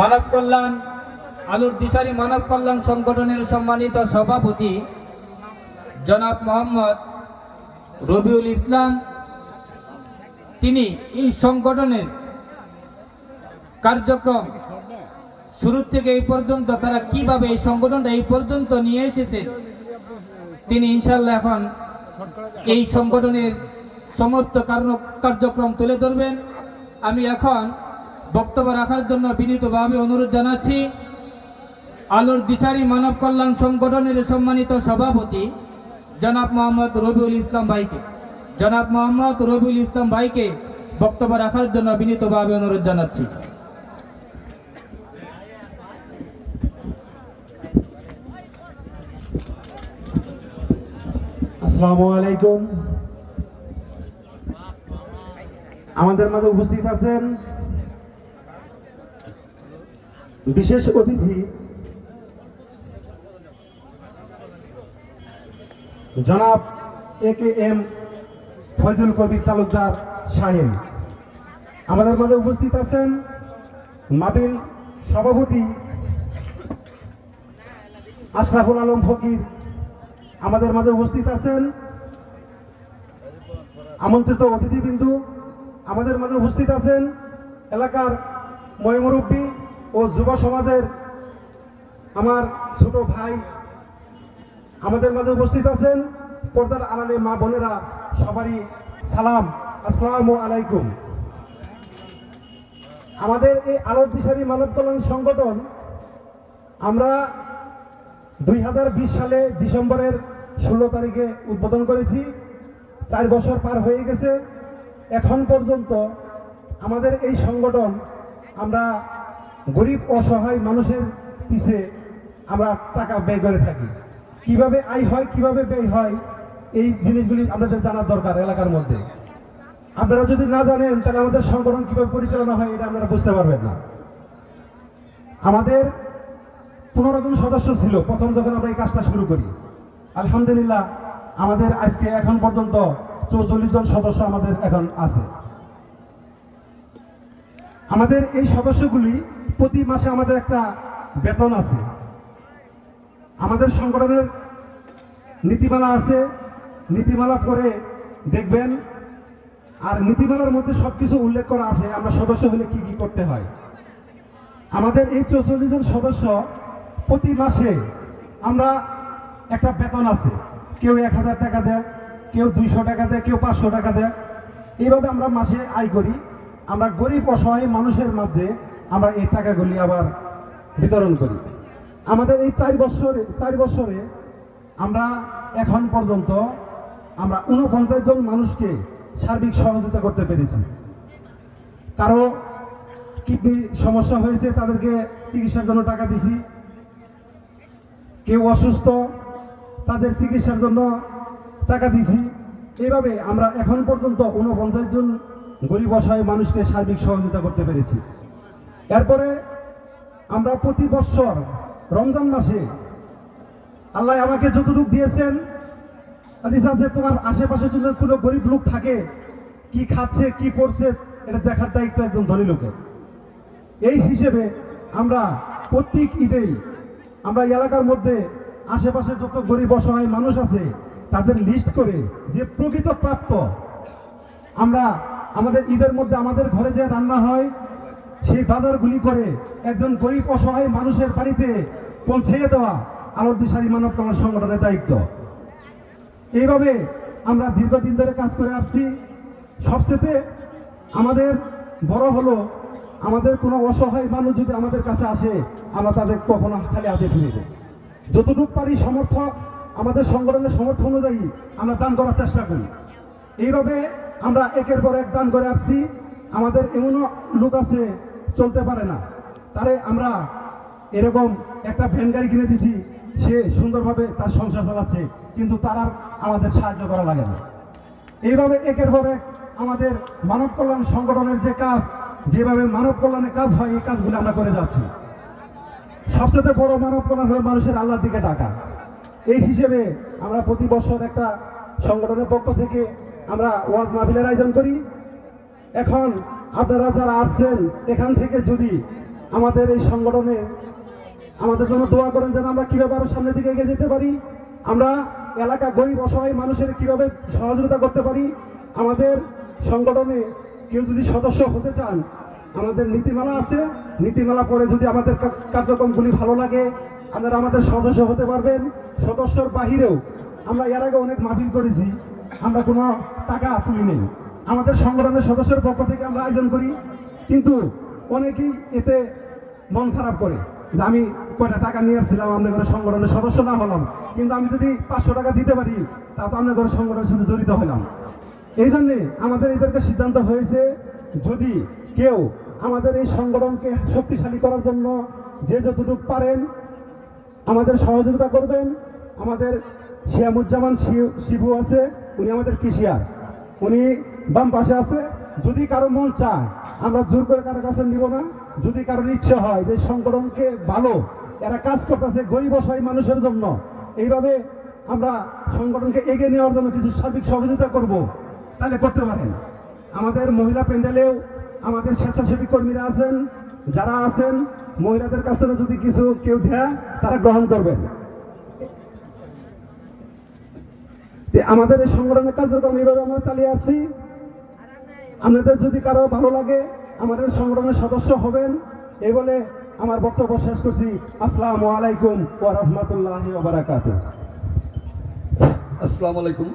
মানব কল্যাণ, আলুর দিশারি মানব কল্যাণ সংগঠনের সম্মানিত সভাপতি জনাব মোহাম্মদ রবিউল ইসলাম। তিনি এই সংগঠনের কার্যক্রম শুরু থেকে এই পর্যন্ত তারা কীভাবে এই সংগঠনটা এই পর্যন্ত নিয়ে এসেছে, তিনি ইনশাল্লাহ এখন এই সংগঠনের সমস্ত কার্যক্রম তুলে ধরবেন। আমি এখন বক্তব্য রাখার জন্য বিনীতভাবে অনুরোধ জানাচ্ছি। আলোর দিশারি মানব কল্যাণ সংগঠনের সম্মানিত সভাপতি জনাব মোহাম্মদ রবিউল ইসলাম ভাইকে। জনাব মোহাম্মদ রবিউল ইসলাম ভাইকে বক্তব্য রাখার জন্য বিনীতভাবে অনুরোধ জানাচ্ছি। আসসালামু আলাইকুম। আমাদের মাঝে উপস্থিত আছেন বিশেষ অতিথি জনাব A K M Foyzul Kabir Talukdar Shahin. আমাদের মাঝে উপস্থিত আছেন মাবিল সভাপতি আশরাফুল আলম ফকির। আমাদের মাঝে উপস্থিত আছেন আমন্ত্রিত অতিথিবৃন্দু। আমাদের মাঝে উপস্থিত আছেন এলাকার ময়মুরব্বী ও যুব সমাজের আমার ছোট ভাই আমাদের মাঝে উপস্থিত আছেন। পর্দার আড়ালে মা বোনেরা সবারই সালাম। আসসালামু আলাইকুম। আমাদের এই আলোর দিশারি মানব কল্যাণ সংগঠন আমরা দুই হাজার বিশ সালে ডিসেম্বরের ষোলো তারিখে উদ্বোধন করেছি। চার বছর পার হয়ে গেছে। এখন পর্যন্ত আমাদের এই সংগঠন আমরা গরিব অসহায় মানুষের পিছে আমরা টাকা ব্যয় করে থাকি। কীভাবে আয় হয়, কীভাবে ব্যয় হয়, এই জিনিসগুলি আমাদের জানার দরকার এলাকার মধ্যে। আপনারা যদি না জানেন, তাহলে আমাদের সংগঠন কীভাবে পরিচালনা হয়, এটা আপনারা বুঝতে পারবেন না। আমাদের পনেরো জন সদস্য ছিল, প্রথম যখন আমরা এই কাজটা শুরু করি। আলহামদুলিল্লাহ, আমাদের আজকে এখন পর্যন্ত চৌচল্লিশ জন সদস্য আমাদের এখন আছে। আমাদের এই সদস্যগুলি প্রতি মাসে আমাদের একটা বেতন আছে। আমাদের সংগঠনের নীতিমালা আছে। নীতিমালা পরে দেখবেন। আর নীতিমালার মধ্যে সবকিছু উল্লেখ করা আছে। আমরা সদস্য হলে কি কি করতে হয়। আমাদের এই চৌচল্লিশ জন সদস্য প্রতি মাসে আমরা একটা বেতন আছে। কেউ এক হাজার টাকা দেয়, কেউ দুইশো টাকা দেয়, কেউ পাঁচশো টাকা দেয়। এইভাবে আমরা মাসে আয় করি। আমরা গরিব, অসহায় মানুষের মাঝে আমরা এই টাকাগুলি আবার বিতরণ করি। আমাদের এই চার বছরে চার বছরে আমরা এখন পর্যন্ত আমরা উনপঞ্চাশ জন মানুষকে সার্বিক সহযোগিতা করতে পেরেছি। কারও কিডনি সমস্যা হয়েছে, তাদেরকে চিকিৎসার জন্য টাকা দিছি। কেউ অসুস্থ, তাদের চিকিৎসার জন্য টাকা দিছি। এইভাবে আমরা এখন পর্যন্ত উনপঞ্চাশ জন গরিব অসহায় মানুষকে সার্বিক সহযোগিতা করতে পেরেছি। এরপরে আমরা প্রতি বছর রমজান মাসে আল্লাহ আমাকে যতটুকু দিয়েছেন আছে, তোমার আশেপাশে যদি কোনো গরিব লোক থাকে, কি খাচ্ছে, কি পড়ছে, এটা দেখার দায়িত্ব একজন ধনী লোকের। এই হিসেবে আমরা প্রত্যেক ঈদেই আমরা এলাকার মধ্যে আশেপাশে যত গরিব অসহায় মানুষ আছে, তাদের লিস্ট করে যে প্রকৃত প্রাপ্ত আমরা আমাদের ঈদের মধ্যে আমাদের ঘরে যে রান্না হয় সেই বাজারগুলি করে একজন গরিব অসহায় মানুষের বাড়িতে পৌঁছে দেওয়া আলোর দিশারি মানব কল্যাণ সংগঠনের দায়িত্ব। এইভাবে আমরা দীর্ঘদিন ধরে কাজ করে আসছি। সবচেয়ে আমাদের বড় হলো, আমাদের কোনো অসহায় মানুষ যদি আমাদের কাছে আসে, আমরা তাদের কখনো খালি হাতে ফিরে দেয় যতটুকু পারি সমর্থ আমাদের সংগঠনের সমর্থ অনুযায়ী আমরা দান করার চেষ্টা করি। এইভাবে আমরা একের পর এক দান করে আসছি। আমাদের এমনও লোক আছে চলতে পারে না। তারে আমরা এরকম একটা ভ্যান গাড়ি কিনে দিছি সে সুন্দরভাবে তার সংসার চালাচ্ছে, কিন্তু তার আর আমাদের সাহায্য করা লাগে না। এইভাবে একের পরে আমাদের মানব কল্যাণ সংগঠনের যে কাজ, যেভাবে মানব কল্যাণের কাজ হয়, এই কাজগুলো আমরা করে যাচ্ছি। সবচেয়ে বড় মানব কল্যাণ হলো মানুষের আল্লাহর দিকে টাকা এই হিসেবে আমরা প্রতি বছর একটা সংগঠনের পক্ষ থেকে আমরা ওয়াজ মাহফিলের আয়োজন করি। এখন আপনারা যারা আসছেন, এখান থেকে যদি আমাদের এই সংগঠনে আমাদের জন্য দোয়া করেন যেন আমরা কীভাবে আরও সামনের দিকে এগিয়ে যেতে পারি, আমরা এলাকা গরিব, অসহায় মানুষের কীভাবে সহযোগিতা করতে পারি, আমাদের সংগঠনে কেউ যদি সদস্য হতে চান, আমাদের নীতিমালা আছে, নীতিমালা পরে যদি আমাদের কার্যক্রমগুলি ভালো লাগে, আপনারা আমাদের সদস্য হতে পারবেন। সদস্যর বাহিরেও আমরা এর আগে অনেক মাহফিল করেছি, আমরা কোনো টাকা তুলি নেই আমাদের সংগঠনের সদস্যের পক্ষ থেকে আমরা আয়োজন করি, কিন্তু অনেকেই এতে মন খারাপ করে যে আমি কয়টা টাকা নিয়ে আসছিলাম, আপনার ঘরে সংগঠনের সদস্য না হলাম। কিন্তু আমি যদি পাঁচশো টাকা দিতে পারি তা তো আপনার ঘরে সংগঠনের সাথে জড়িত হলাম। এই জন্যে আমাদের এদেরকে সিদ্ধান্ত হয়েছে, যদি কেউ আমাদের এই সংগঠনকে শক্তিশালী করার জন্য যে যতটুকু পারেন, আমাদের সহযোগিতা করবেন। আমাদের শিয়ামুজ্জামান শিবু আছে, উনি আমাদের কৃষিয়ার। উনি বাম পাশে আছে, যদি কারও মন চায়, আমরা জোর করে কারও কাছে নিব না। যদি কারোর ইচ্ছে হয় যে সংগঠনকে ভালো, এরা কাজ করতেছে গরিব অসহায় মানুষের জন্য, এইভাবে আমরা সংগঠনকে এগিয়ে নেওয়ার জন্য কিছু সার্বিক সহযোগিতা করব, তাহলে করতে পারেন। আমাদের মহিলা প্যান্ডেলেও আমাদের স্বেচ্ছাসেবী কর্মীরা আছেন, যারা আছেন, মহিলাদের কাছ থেকে যদি কিছু কেউ দেয়, তারা গ্রহণ করবেন। আমাদের এই সংগঠনের কার্যক্রম এইভাবে আমরা চালিয়ে আসছি। আপনাদের যদি কারও ভালো লাগে, আমাদের সংগঠনের সদস্য হবেন। এই বলে আমার বক্তব্য শেষ করছি। আসসালামু আলাইকুম ওয়া রাহমাতুল্লাহি ওয়া বারাকাতুহু। আসসালামু আলাইকুম।